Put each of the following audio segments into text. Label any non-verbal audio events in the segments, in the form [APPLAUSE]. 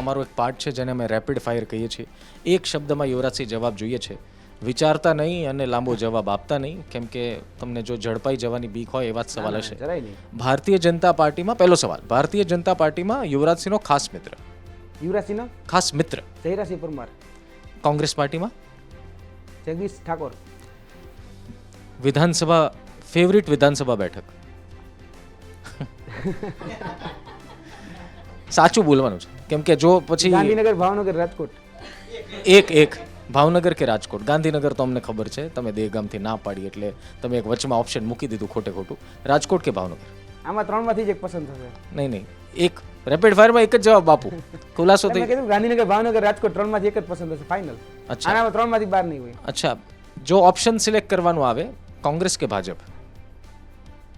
અમારો એક પાર્ટ છે જેને અમે રેપિડ ફાયર કહીએ છીએ. એક શબ્દમાં યુવરાજસિંહ જવાબ જોઈએ છે. વિચારતા નહીં અને લાંબો જવાબ આપતા નહીં. કેમ કે તમને જો ઝડપાઈ જવાની બીક હોય એવા જ સવાલ હશે. ભારતીય જનતા પાર્ટીમાં પહેલો સવાલ. ભારતીય જનતા પાર્ટીમાં યુવરાજસિંહનો ખાસ મિત્ર. યુવરાજસિંહનો? ખાસ મિત્ર. જયરાસિંહ પરમાર. કોંગ્રેસ પાર્ટીમાં? જગદીશ ઠાકોર. વિધાનસભા ફેવરિટ વિધાનસભા બેઠક. [LAUGHS] સાચું બોલવાનું છે. કેમ કે જો પછી ગાંધીનગર ભાવનગર રાજકોટ. એક એક. ભાવનગર કે રાજકોટ? ગાંધીનગર તો અમને ખબર છે. તમે દેગામથી ના પાડી એટલે તમે એક વચમાં ઓપ્શન મૂકી દીધું ખોટે ખોટું. રાજકોટ કે ભાવનગર? આમાં ત્રણમાંથી જ એક પસંદ થશે. નહીં નહીં. એક. રેપિડ ફાયરમાં એક જ જવાબ આપો. [LAUGHS] ખુલાસો થઈ કીધું ગાંધીનગર ભાવનગર રાજકોટ ત્રણમાંથી એક જ પસંદ થશે. ફાઇનલ અચ્છા. આનામાં ત્રણમાંથી બાર નહીં હોય. અચ્છા. જો ઓપ્શન સિલેક્ટ કરવાનું આવે કોંગ્રેસ કે ભાજપ?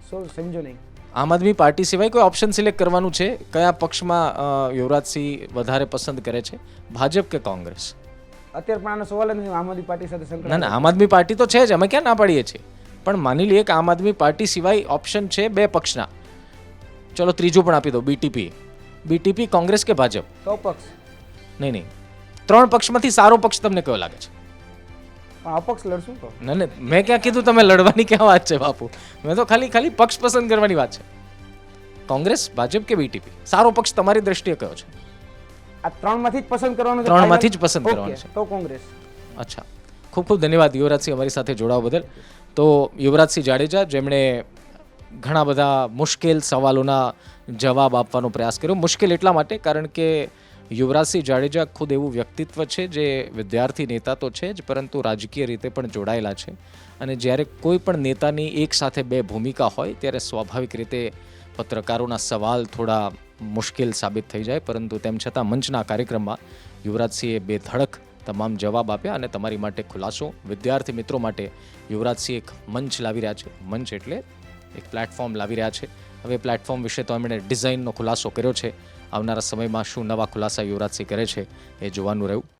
સો સમજો નહીં. આમ આદમી પાર્ટી સિવાય કોઈ ઓપ્શન સિલેક્ટ કરવાનું છે? કયા પક્ષમાં યુવરાજસિંહ વધારે પસંદ કરે છે? ભાજપ કે કોંગ્રેસ? અત્યારે પણ આનો સવાલ જ નથી આમ આદમી પાર્ટી સાથે ના ના આમ આદમી પાર્ટી તો છે જ અમે ક્યાં ના પાડીએ છીએ? પણ માની લઈએ કે આમ આદમી પાર્ટી સિવાય ઓપ્શન છે બે પક્ષના. ચલો ત્રીજું પણ આપી દો બીટીપી બીટીપી કોંગ્રેસ કે ભાજપ? તો પક્ષ. નહીં નહીં. ત્રણ પક્ષમાંથી સારો પક્ષ તમને કયો લાગે છે? પણ અપક્ષ લડશું તો. ના ને મેં ક્યાં કીધું તમે લડવાની ક્યાં વાત છે બાપુ? મેં તો ખાલી ખાલી પક્ષ પસંદ કરવાની વાત છે. કોંગ્રેસ ભાજપ કે બીટીપી સારો પક્ષ તમારી દ્રષ્ટિએ કયો છે? આ ત્રણમાંથી જ પસંદ કરવાનું છે ત્રણમાંથી જ પસંદ કરવાનું છે. તો કોંગ્રેસ. અચ્છા. ખૂબ ખૂબ ધન્યવાદ યુવરાજસિંહ અમારી સાથે જોડાવા બદલ. તો યુવરાજસિંહ જાડેજા જેમણે ઘણા બધા મુશ્કેલ સવાલોના જવાબ આપવાનો પ્રયાસ કર્યો. મુશ્કેલ એટલા માટે કારણ કે યુવરાજસિંહ જાડેજા ખુદ એવું વ્યક્તિત્વ છે જે વિદ્યાર્થી નેતા તો છે જ, પરંતુ રાજકીય રીતે પણ જોડાયેલા છે. અને જ્યારે કોઈ પણ નેતાની એક સાથે બે ભૂમિકા હોય, ત્યારે સ્વાભાવિક રીતે પત્રકારોના સવાલ થોડા મુશ્કેલ સાબિત થઈ જાય, પરંતુ તેમ છતાં મંચના કાર્યક્રમમાં યુવરાજસિંહે બે ધડક તમામ જવાબ આપ્યા અને તમારી માટે ખુલાસો, વિદ્યાર્થી મિત્રો માટે યુવરાજસિંહ એક મંચ લાવી રહ્યા છે. મંચ એટલે એક પ્લેટફોર્મ લાવી રહ્યા છે. હવે પ્લેટફોર્મ વિશે તો એમણે ડિઝાઇનનો ખુલાસો કર્યો છે. આવનારા સમયમાં શું નવા ખુલાસા યુવરાજસિંહ કરે છે એ જોવાનું રહ્યું.